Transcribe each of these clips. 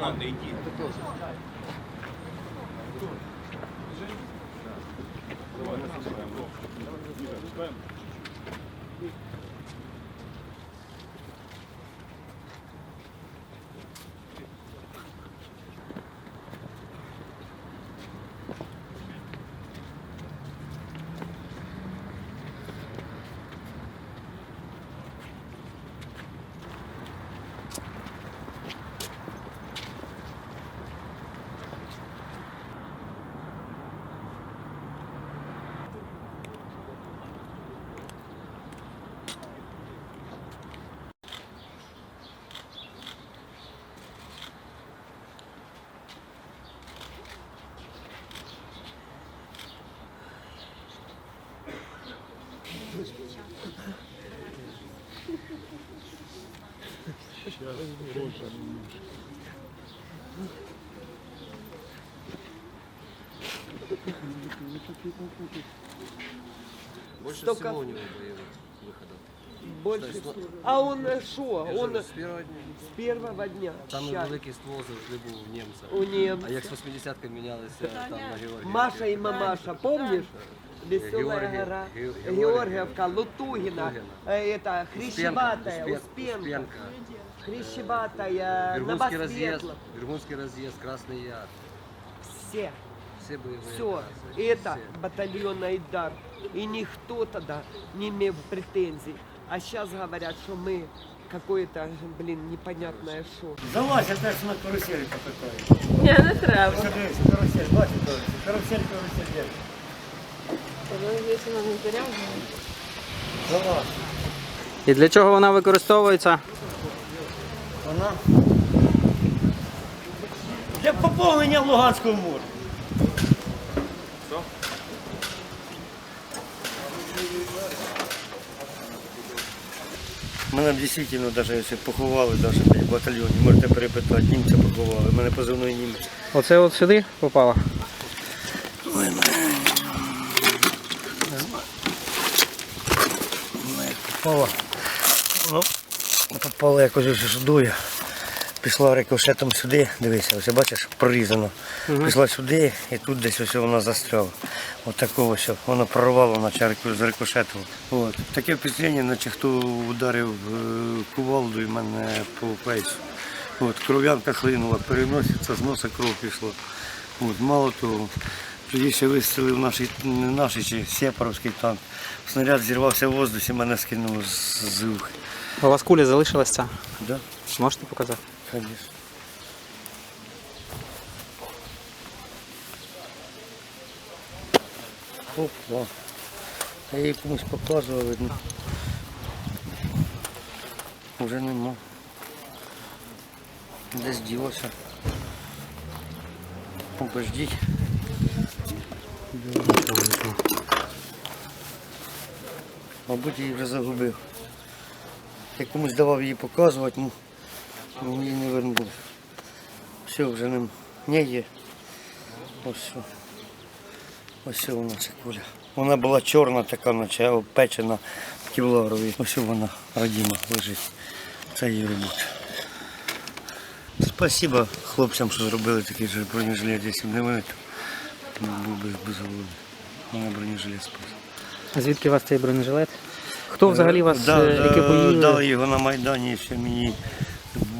Ладно, иди. Это тоже. Давай, надо идти. Больше Столько- всего у него боевых выходов. Больше То есть, всего. А он э, що? Я Он же з первого дня. з першого дня. Самий щас. великий ствол завжди був у німця. У німця. А як з 80-ка мінялися там на Георгії. Маша і Мамаша, помнишь? Веселая Георгий- гора, Ге- Георгиевка, Лутугина, Лутугина. э, это Хрящеватая, Успен- Успенка, Успенка. Хрящеватая, Вергунський роз'їзд, Новосветлов. Вергунський роз'їзд, Красний Яр. Все, Всі бойові все, операції. это Всі. батальон Айдар. И никто тогда не имел претензий. А сейчас говорят, что мы какое-то, блин, непонятное шоу. Залазь, я теж на каруселі покатаю. Ні, не треба. Ось дивися, карусель, бачиш, карусель, карусель, карусель є. Якщо нам не Залазь. І для чого вона використовується? Вона для поповнення Луганського моря. Мене дійсно даже, якщо поховали даже, в батальйоні, можете перепитати, німця поховали, мене позивний німець. Оце от сюди попало? Попало. Ну, попало якось вже сюди. Пішла рикошетом сюди, дивися, ось бачиш, прорізано. Пішла сюди і тут десь ось вона застряла. От такого ось воно прорвало наче з рикошетом. От. Таке впечатлення, наче хто ударив е, кувалду і мене по фейсу. От, кров'янка хлинула, переноситься, з носа кров пішла. От, мало того, тоді ще вистрілив наш, не наш, чи сепаровський танк. Снаряд зірвався в воздусі, мене скинуло з, вух. У вас куля залишилась ця? Да? Можете показати? Конечно. Опа. Я її комусь показував, видно. Уже нема. Десь ділося. Обождіть. Мабуть, її вже загубив. Я комусь давав її показувати, ну, ну її не вернули. Все, вже не, не є. Ось що. Ось вона ця куля. Вона була чорна така, наче опечена в кевларовій. Ось вона родима лежить. Це її робота. Спасибо хлопцям, що зробили такий же бронежилет, якщо б не вони, то був би без голови. Мене бронежилет спас. А звідки у вас цей бронежилет? Хто взагалі вас да, е, да, екіпує? Дали його на Майдані ще мені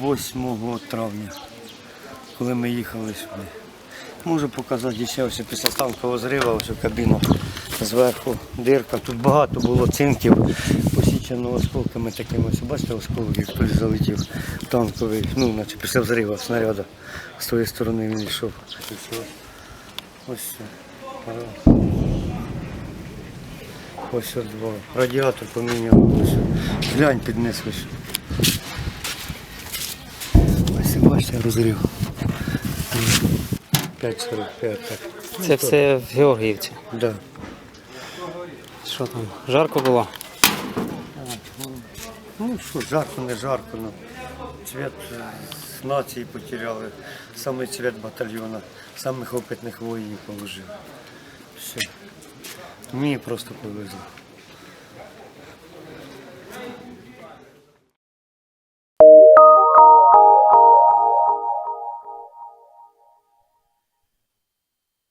8 травня, коли ми їхали сюди. Можу показати ще ось після станкового зриву, ось кабіна зверху, дирка. Тут багато було цинків, посічено осколками такими. Ось бачите, осколок, як хтось залетів танковий, ну, наче після взриву снаряда. З тої сторони він йшов. Ось. Все. Ось два. Радіатор поміняв. Глянь піднес бачите, розрив. 5,45 так. Це все в Георгіївці. Да. Що там? Жарко було? Ну що, жарко, не жарко, ну. Цвет е, нації потеряли, саме цвет батальйона, самих опитних воїнів положив. Все. Мені просто повезло.